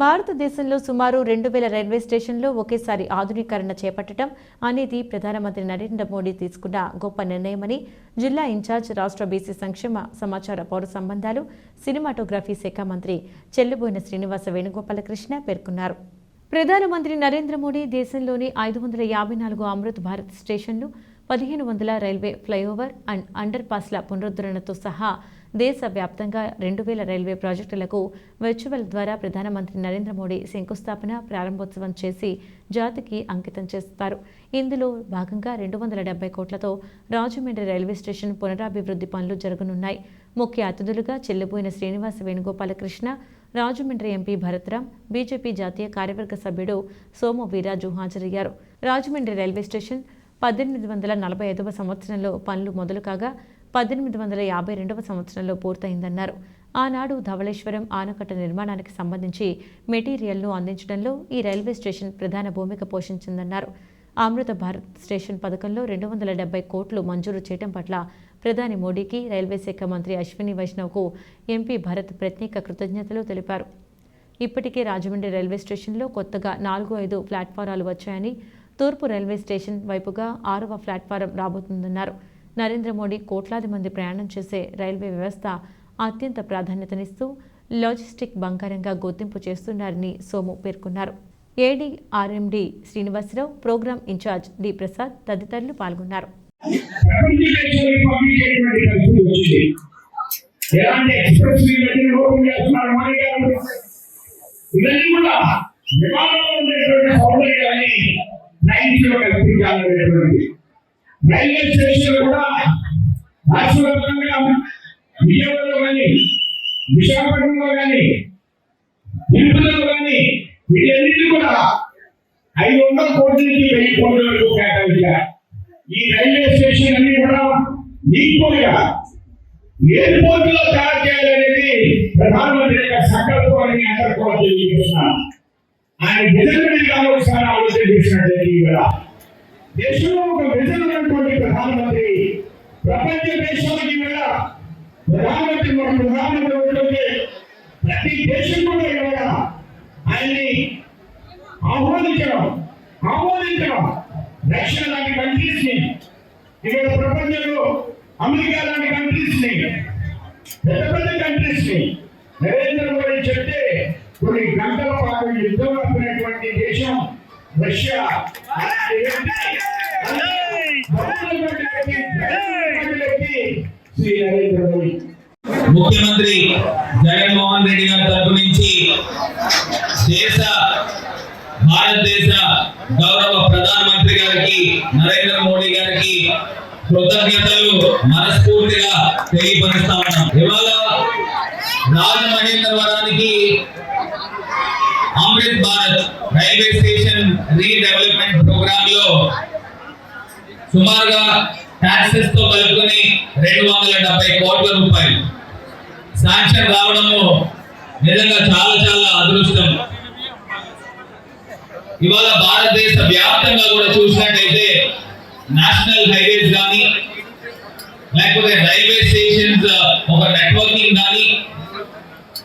భారతదేశంలో సుమారు రెండు వేల రైల్వే స్టేషన్లు ఒకేసారి ఆధునీకరణ చేపట్టడం అనేది ప్రధానమంత్రి నరేంద్ర మోడీ తీసుకున్న గొప్ప నిర్ణయమని జిల్లా ఇన్ఛార్జ్ రాష్ట్ర బీసీ సంక్షేమ సమాచార పౌర సంబంధాలు సినిమాటోగ్రఫీ శాఖ మంత్రి చెల్లుబోయిన శ్రీనివాస వేణుగోపాలకృష్ణ పేర్కొన్నారు. ప్రధానమంత్రి నరేంద్ర మోడీ దేశంలోని ఐదు వందల యాభై నాలుగు అమృత్ భారత్ స్టేషన్లు పదిహేను వందల రైల్వే ఫ్లైఓవర్ అండ్ అండర్ పాస్ల పునరుద్ధరణతో సహా దేశవ్యాప్తంగా రెండు వేల రైల్వే ప్రాజెక్టులకు వర్చువల్ ద్వారా ప్రధానమంత్రి నరేంద్ర మోడీ శంకుస్థాపన ప్రారంభోత్సవం చేసి జాతికి అంకితం చేస్తారు. ఇందులో భాగంగా రెండు వందల డెబ్బై కోట్లతో రాజమండ్రి రైల్వే స్టేషన్ పునరాభివృద్ధి పనులు జరగనున్నాయి. ముఖ్య అతిథులుగా చెల్లిపోయిన శ్రీనివాస వేణుగోపాలకృష్ణ రాజమండ్రి ఎంపీ భరత్రాం బీజేపీ జాతీయ కార్యవర్గ సభ్యుడు సోము వీరాజు హాజరయ్యారు. రాజమండ్రి రైల్వే స్టేషన్ పద్దెనిమిది వందల నలభై ఐదవ సంవత్సరంలో పనులు మొదలు కాగా పద్దెనిమిది వందల యాభై రెండవ సంవత్సరంలో పూర్తయిందన్నారు. ఆనాడు ధవళేశ్వరం ఆనకట్ట నిర్మాణానికి సంబంధించి మెటీరియల్ను అందించడంలో ఈ రైల్వే స్టేషన్ ప్రధాన భూమిక పోషించిందన్నారు. అమృత భారత్ స్టేషన్ పథకంలో రెండు వందల డెబ్బై కోట్లు మంజూరు చేయడం పట్ల ప్రధాని మోడీకి రైల్వే శాఖ మంత్రి అశ్విని వైష్ణవ్కు ఎంపీ భరత్ ప్రత్యేక కృతజ్ఞతలు తెలిపారు. ఇప్పటికే రాజమండ్రి రైల్వే స్టేషన్లో కొత్తగా నాలుగు ఐదు ప్లాట్ఫారాలు వచ్చాయని తూర్పు రైల్వే స్టేషన్ వైపుగా ఆరవ ప్లాట్ఫారం రాబోతుందన్నారు. నరేంద్ర మోడీ కోట్లాది మంది ప్రయాణం చేసే రైల్వే వ్యవస్థ అత్యంత ప్రాధాన్యతనిస్తూ లాజిస్టిక్ బంగారంగా గుర్తింపు చేస్తున్నారని సోము పేర్కొన్నారు. ADRM D Srinivasarao program in-charge D Prasad తదితరులు పాల్గొన్నారు. ఇవన్నీ కూడా రైల్వే స్టేషన్ కూడా రాష్ట్రవ్యాప్తంగా విజయవాడలో కానీ విశాఖపట్నంలో కానీ తిరుపతిలో కానీ వీటన్నిటి కూడా ఐదు వందల కోట్ల నుంచి వెయ్యి కోట్ల వరకు కేటాయించారు. ఈ రైల్వే స్టేషన్ అన్ని కూడా ఈక్వల్గా ఎయిర్పోర్ట్లో తయారు చేయాలనేది ప్రధానమంత్రి యొక్క సంకల్పాన్ని అని అందరూ కూడా తెలియజేస్తున్నాను ఆయన విజన్ మీద ఒకసారి ఆలోచన చేసినట్లయితే ఇవాళ దేశంలో ఒక విజన్ ఉన్నటువంటి ప్రధానమంత్రి ప్రపంచ దేశాలకి ఇవాళ ప్రధానమంత్రి మన ప్రధానమంత్రి ఉంటుంటే ప్రతి దేశం కూడా ఇవాళ ఆయన్ని ఆహ్వానించడం ఆమోదించడం. రష్యా లాంటి కంట్రీస్ని ఇక్కడ ప్రపంచంలో అమెరికా లాంటి కంట్రీస్ని పెద్ద పెద్ద కంట్రీస్ని. నరేంద్ర మోడీ చెప్తే కొన్ని గంటల పాటు యుద్ధం రష్యా. శ్రీ నరేంద్ర మోడీ ముఖ్యమంత్రి జగన్మోహన్ రెడ్డి గారి తరపు నుంచి దేశ భారతదేశ గౌరవ ప్రధానమంత్రి గారికి నరేంద్ర మోడీ గారికి కృతజ్ఞతలు మనస్ఫూర్తిగా తెలియపరుస్తా ఉన్నాం. ఇవాళ రాజమహేంద్రవరానికి Amrit Bharat railway station redevelopment ప్రోగ్రామ్లో సుమారుగా ట్యాక్సెస్తో కలుపుకొని రెండు వందల డెబ్బై కోట్ల రూపాయలు. శాంక్షన్ రావడము నిజంగా చాలా చాలా అదృష్టం. ఇవాళ భారతదేశ వ్యాప్తంగా కూడా చూసినట్టయితే నేషనల్ హైవేస్ కానీ లేకపోతే రైల్వే స్టేషన్స్ ఒక నెట్వర్కింగ్ కానీ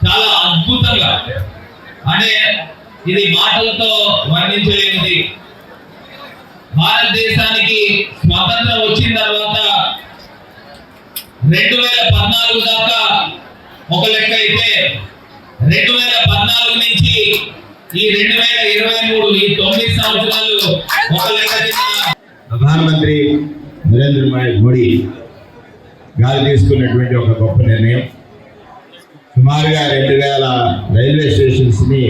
చాలా అద్భుతంగా. అంటే ఇది మాటలతో వర్ణించలేనిది. భారతదేశానికి స్వాతంత్రం వచ్చిన తర్వాత రెండు వేల పద్నాలుగు దాకా ఒక లెక్క అయితే రెండు వేల పద్నాలుగు నుంచి ఈ రెండు వేల ఇరవై మూడు ఈ తొమ్మిది సంవత్సరాలు ఒక లెక్క ప్రధానమంత్రి నరేంద్ర మోడీ- మోడీ గారు తీసుకున్నటువంటి ఒక గొప్ప నిర్ణయం. సుమారుగా రెండు వేల రైల్వే స్టేషన్స్ని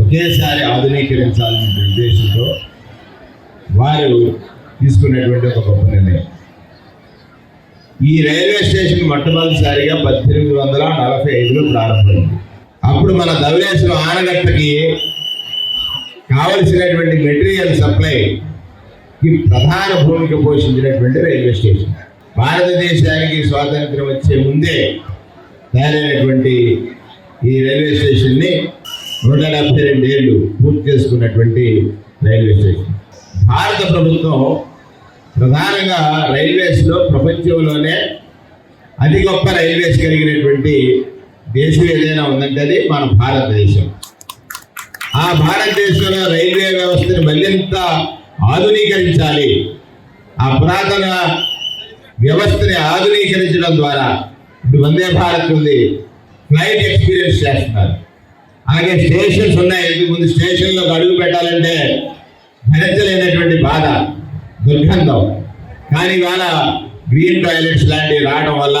ఒకేసారి ఆధునీకరించాలనే ఉద్దేశంతో వారు తీసుకునేటువంటి ఒక గొప్ప నిర్ణయం. ఈ రైల్వే స్టేషన్ మొట్టమొదటిసారిగా పద్దెనిమిది వందల నలభై ఐదులో ప్రారంభమైంది. అప్పుడు మన ధవళేశ్వరం ఆనగట్టకి కావలసినటువంటి మెటీరియల్ సప్లై ప్రధాన భూమిక పోషించినటువంటి రైల్వే స్టేషన్. భారతదేశానికి స్వాతంత్రం వచ్చే ముందే తయారైనటువంటి ఈ రైల్వే స్టేషన్ని నూట డెబ్బై రెండు ఏళ్ళు పూర్తి చేసుకున్నటువంటి రైల్వే స్టేషన్. భారత ప్రభుత్వం ప్రధానంగా రైల్వేస్లో ప్రపంచంలోనే అతి గొప్ప రైల్వేస్ కలిగినటువంటి దేశం ఏదైనా ఉందంటే అది మన భారతదేశం. ఆ భారతదేశంలో రైల్వే వ్యవస్థను మరింత ఆధునీకరించాలి. ఆ పురాతన వ్యవస్థని ఆధునీకరించడం ద్వారా ఇప్పుడు వందే భారత్ ఉంది. ఫ్లైట్ ఎక్స్పీరియన్స్ చేస్తున్నారు. అలాగే స్టేషన్స్ ఉన్నాయి. ఇంతకు ముందు స్టేషన్లోకి అడుగు పెట్టాలంటే భరించలేనటువంటి బాధ దుర్గంధం. కానీ ఇవాళ గ్రీన్ టాయిలెట్స్ లాంటివి రావడం వల్ల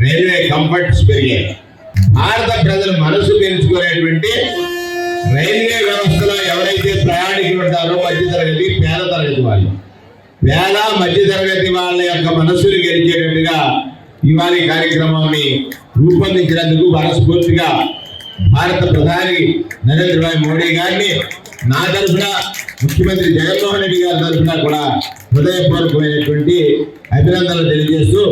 రైల్వే కంఫర్ట్స్ పెరిగాయి. భారత ప్రజలు మనసు పెంచుకునేటువంటి రైల్వే వ్యవస్థలో ఎవరైతే ప్రయాణికులు ఉంటారో మధ్యతరగతి పేద తరగతి వాళ్ళు. పేద మధ్యతరగతి వాళ్ళ యొక్క మనసులు గెలిచేటట్టుగా ఇవాళ కార్యక్రమాన్ని రూపొందించినందుకు మనస్ఫూర్తిగా భారత ప్రధాని నరేంద్ర భాయ్ మోడీ గారిని నా తరఫున ముఖ్యమంత్రి జగన్మోహన్ రెడ్డి గారి తరఫున కూడా హృదయపూర్వకమైనటువంటి అభినందనలు తెలియజేస్తూ